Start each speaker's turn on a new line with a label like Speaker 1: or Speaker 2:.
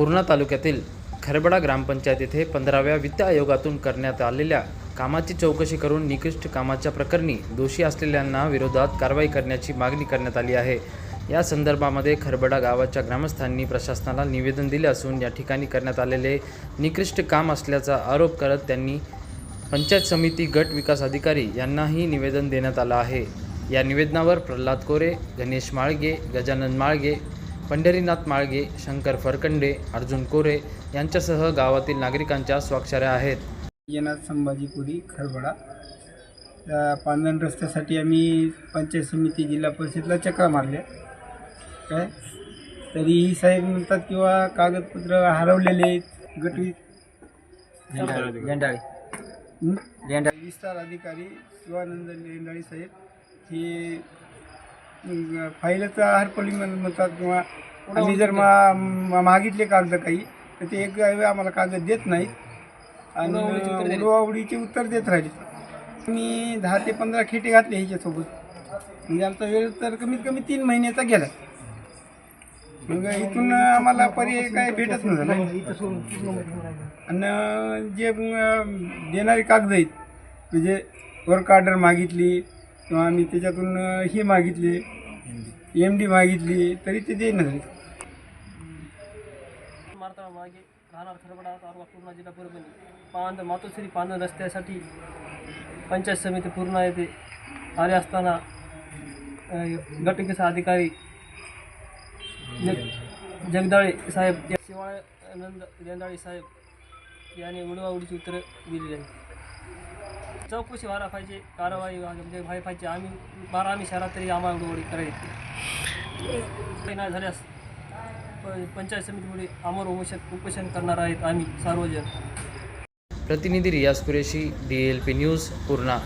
Speaker 1: पूर्णा तालुक्यातील खरबडा ग्रामपंचायत येथे पंधराव्या वित्त आयोगातून करण्यात आलेल्या कामाची चौकशी करून निकृष्ट कामाच्या प्रकरणी दोषी असलेल्यांना विरोधात कारवाई करण्याची मागणी करण्यात आली आहे. या संदर्भामध्ये खरबडा गावाच्या ग्रामस्थांनी प्रशासनाला निवेदन दिले असून या ठिकाणी करण्यात आलेले निकृष्ट काम असल्याचा आरोप करत त्यांनी पंचायत समिती गट विकास अधिकारी यांनाही निवेदन देण्यात आलं आहे. या निवेदनावर प्रल्हाद कोरे गणेश माळगे गजानन माळगे पंढरीनाथ माळगे शंकर फरकंडे अर्जुन कोरे यांच्यासह गावातील नागरिकांच्या स्वाक्षऱ्या आहेत.
Speaker 2: येनाथ संभाजीपुरी खरबडा. त्या रस्त्यासाठी आम्ही पंचायत समिती जिल्हा परिषदला चक्रा मारल्या. काय? तरी साहेब म्हणतात किंवा कागदपत्र हरवलेले आहेत. गटवी
Speaker 3: लेंडाळी
Speaker 2: हं? विस्तार अधिकारी शिवानंद लेंडाळी साहेब हे फाईलचं हरपली म्हण- म्हणतात किंवा आम्ही जर मा मा- मागितले कागद काही तर ते एक वेळ आम्हाला कागद देत नाहीत आणि उडवाउडीचे उत्तर देत राहिले मी दहा ते पंधरा खेटे घातले ह्याच्यासोबत. म्हणजे आमचा वेळ तर कमीत कमी तीन महिन्याचा गेला. मग इथून आम्हाला पर्याय काय भेटत नव्हतं आणि जे अं, देणारे कागद आहेत म्हणजे वर्क ऑर्डर मागितली किंवा आम्ही त्याच्यातून हे मागितले एम डी मागितली तरी ते देणार
Speaker 4: मारताळा मागे राहणार खरबडा तालुका पूर्णा जिल्हा परभणी. पांद मातोश्री पांदन रस्त्यासाठी पंचायत समिती पूर्णा येथे आले असताना गटविकास अधिकारी जग जगदाळे साहेब या शिवाळे आनंद रेंदाळे साहेब यांनी उडवाउडीची उत्तरं दिलेली आहेत चौकशी व्हायला पाहिजे कारवाई म्हणजे व्हायला पाहिजे. आम्ही बारा आम्ही शहरात तरी आम्हाला उडवाउडी करायची. काही नाही झाल्यास प- पंचायत समितीमुळे आमर उपोषण उपोषण करणार आहेत आम्ही सार्वजनिक
Speaker 1: प्रतिनिधी Riyaz Qureshi D L P news Purna.